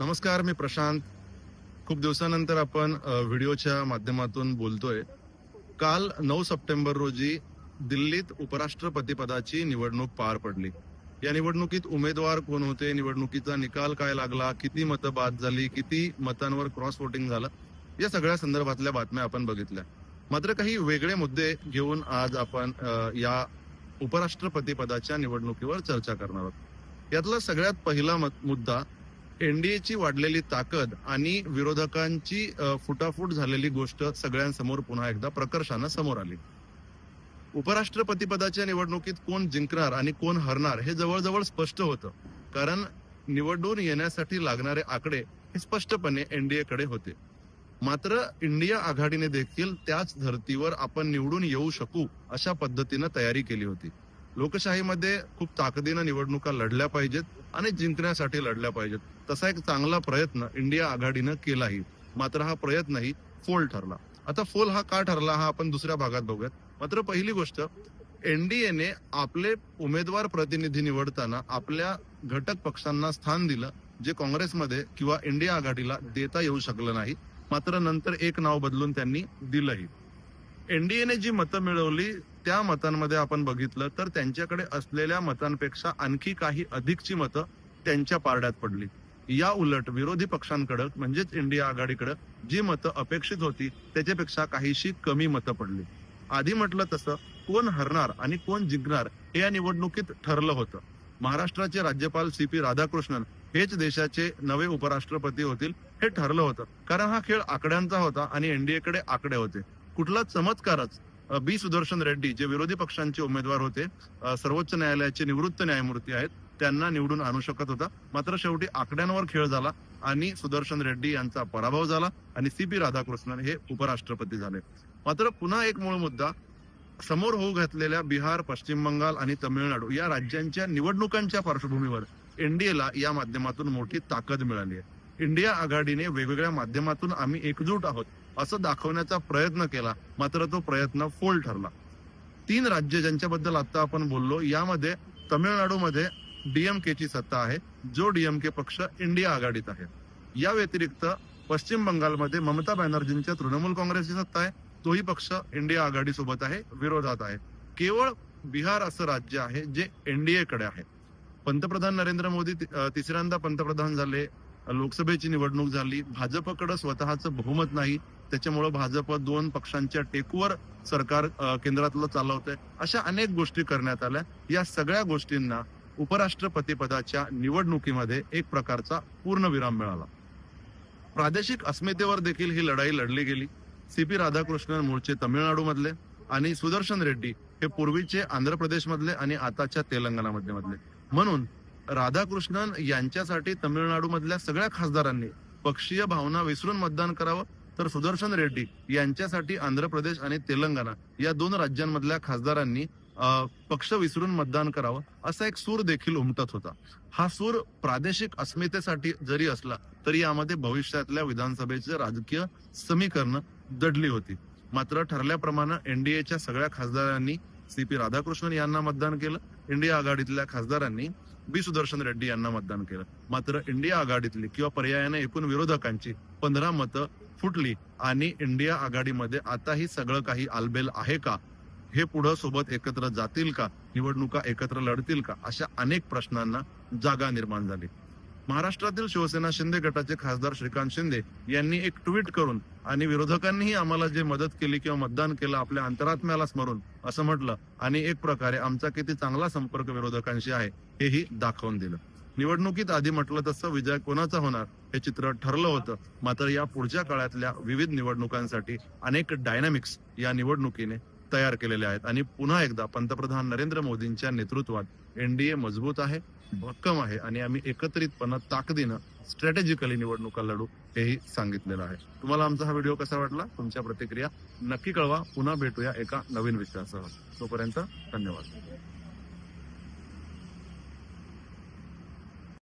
नमस्कार मी प्रशांत. खूप दिवसानंतर आपण व्हिडिओच्या माध्यमातून बोलतोय. काल नऊ सप्टेंबर रोजी दिल्लीत उपराष्ट्रपती पदाची निवडणूक पार पडली. या निवडणुकीत उमेदवार कोण होते निवडणुकीचा निकाल काय लागला किती मतं बाद झाली किती मतांवर क्रॉस वोटिंग झालं या सगळ्या संदर्भातल्या बातम्या आपण बघितल्या. मात्र काही वेगळे मुद्दे घेऊन आज आपण या उपराष्ट्रपती पदाच्या निवडणुकीवर चर्चा करणार आहोत. यातला सगळ्यात पहिला मत- मुद्दा एनडीएची वाढलेली ताकद आणि विरोधकांची फुटाफूट झालेली गोष्ट सगळ्यांसमोर पुन्हा एकदा प्रकर्षानं समोर आली. उपराष्ट्रपतीपदाच्या निवडणुकीत कोण जिंकणार आणि कोण हरणार हे जवळजवळ स्पष्ट होतं. कारण निवडून येण्यासाठी लागणारे आकडे हे स्पष्टपणे एनडीए कडे होते. मात्र इंडिया आघाडीने देखील त्याच धर्तीवर आपण निवडून येऊ शकू अशा पद्धतीनं तयारी केली होती. लोकशाहीमध्ये खूप ताकदीनं निवडणुका लढल्या पाहिजेत आणि जिंकण्यासाठी लढल्या पाहिजेत. तसा एक चांगला प्रयत्न इंडिया आघाडीनं केलाही. मात्र हा प्रयत्नही फोल ठरला. आता फोल हा का ठरला हा आपण दुसऱ्या भागात बघूयात. मात्र पहिली गोष्ट एनडीएने आपले उमेदवार प्रतिनिधी निवडताना आपल्या घटक पक्षांना स्थान दिलं जे काँग्रेसमध्ये किंवा इंडिया आघाडीला देता येऊ शकलं नाही. मात्र नंतर एक नाव बदलून त्यांनी दिलंही. एनडीएने जी मतं मिळवली त्या मतांमध्ये आपण बघितलं तर त्यांच्याकडे असलेल्या मतांपेक्षा आणखी काही अधिकची मतं त्यांच्या पारड्यात पडली. या उलट विरोधी पक्षांकडे म्हणजेच इंडिया आघाडीकडे जी मतं अपेक्षित होती त्याच्यापेक्षा काहीशी कमी मतं पडली. आधी म्हटलं तसं कोण हरणार आणि कोण जिंकणार हे या निवडणुकीत ठरलं होतं. महाराष्ट्राचे राज्यपाल सी पी राधाकृष्णन हेच देशाचे नवे उपराष्ट्रपती होतील हे ठरलं होतं. कारण हा खेळ आकड्यांचा होता आणि एनडीएकडे आकडे होते. कुठला चमत्कारच बी सुदर्शन रेड्डी जे विरोधी पक्षांचे उमेदवार होते सर्वोच्च न्यायालयाचे निवृत्त न्यायमूर्ती आहेत त्यांना निवडून आणू शकत होता. मात्र शेवटी आकड्यांवर खेळ झाला आणि सुदर्शन रेड्डी यांचा पराभव झाला आणि सी पी राधाकृष्णन हे उपराष्ट्रपती झाले. मात्र पुन्हा एक मूळ मुद्दा समोर होऊ घातलेल्या बिहार पश्चिम बंगाल आणि तमिळनाडू या राज्यांच्या निवडणुकांच्या पार्श्वभूमीवर एनडीएला या माध्यमातून मोठी ताकद मिळाली आहे. इंडिया आघाडीने वेगवेगळ्या माध्यमातून आम्ही एकजूट आहोत. असं दाखवण्याचा प्रयत्न केला. मात्र तो प्रयत्न फोल ठरला. तीन राज्य ज्यांच्याबद्दल आता आपण बोललो यामध्ये तमिळनाडूमध्ये डीएमकेची सत्ता आहे जो डीएमके पक्ष इंडिया आघाडीत आहे. या व्यतिरिक्त पश्चिम बंगालमध्ये ममता बॅनर्जींच्या तृणमूल काँग्रेसची सत्ता आहे तोही पक्ष इंडिया आघाडी सोबत आहे विरोधात आहे. केवळ बिहार असं राज्य आहे जे एनडीए कडे आहे. पंतप्रधान नरेंद्र मोदी तिसऱ्यांदा पंतप्रधान झाले लोकसभेची निवडणूक झाली. भाजपकडे स्वतःचं बहुमत नाही. त्याच्यामुळे भाजप दोन पक्षांच्या टेकूवर सरकार केंद्रातलं चालवतंय. अशा अनेक गोष्टी करण्यात आल्या. या सगळ्या गोष्टींना उपराष्ट्रपती पदाच्या निवडणुकीमध्ये एक प्रकारचा पूर्ण विराम मिळाला. प्रादेशिक अस्मितेवर देखील ही लढाई लढली गेली. सी पी राधाकृष्णन मूळचे तमिळनाडूमधले आणि सुदर्शन रेड्डी हे पूर्वीचे आंध्र प्रदेश मधले आणि आताच्या तेलंगणा मध्ये मधले. म्हणून राधाकृष्णन यांच्यासाठी तमिळनाडूमधल्या सगळ्या खासदारांनी पक्षीय भावना विसरून मतदान करावं तर सुदर्शन रेड्डी यांच्यासाठी आंध्र प्रदेश आणि तेलंगणा या दोन राज्यांमधल्या खासदारांनी पक्ष विसरून मतदान करावं असा एक सूर देखील उमटत होता. हा सूर प्रादेशिक अस्मितेसाठी जरी असला तरी यामध्ये भविष्यातल्या विधानसभेचे राजकीय समीकरण दडली होती. मात्र ठरल्याप्रमाणे एनडीएच्या सगळ्या खासदारांनी सी पी राधाकृष्णन यांना मतदान केलं. इंडिया आघाडीतल्या खासदारांनी बी सुदर्शन रेड्डी यांना मतदान केलं. मात्र इंडिया आघाडीतली किंवा पर्यायाने एकूण विरोधकांची पंधरा मतं फुटली आणि इंडिया आघाडीमध्ये आताही सगळं काही आलबेल आहे का? हे पुढं सोबत एकत्र जातील का? निवडणुका एकत्र लढतील का? अशा अनेक प्रश्नांना जागा निर्माण झाली. महाराष्ट्रातील शिवसेना शिंदे गटाचे खासदार श्रीकांत शिंदे यांनी एक ट्विट करून आणि विरोधकांनीही आम्हाला जे मदत केली किंवा मतदान केलं आपल्या अंतरात्म्याला स्मरून असं म्हटलं आणि एक प्रकारे आमचा किती चांगला संपर्क विरोधकांशी आहे हेही दाखवून दिलं. निवडणुकीत आधी म्हटलं तसं विजय कोणाचा होणार हे चित्र ठरलं होतं. मात्र या पुढच्या काळातल्या विविध निवडणुकांसाठी अनेक डायनामिक्स या निवडणुकीने तयार केलेले आहेत. आणि पुन्हा एकदा पंतप्रधान नरेंद्र मोदींच्या नेतृत्वात एनडीए मजबूत आहे भक्कम आहे आणि आम्ही एकत्रितपणे ताकदीनं स्ट्रॅटेजिकली निवडणुका लढू हेही सांगितलेलं आहे. तुम्हाला आमचा हा व्हिडिओ कसा वाटला? तुमच्या प्रतिक्रिया नक्की कळवा. पुन्हा भेटूया एका नवीन विषयासह. तोपर्यंत धन्यवाद.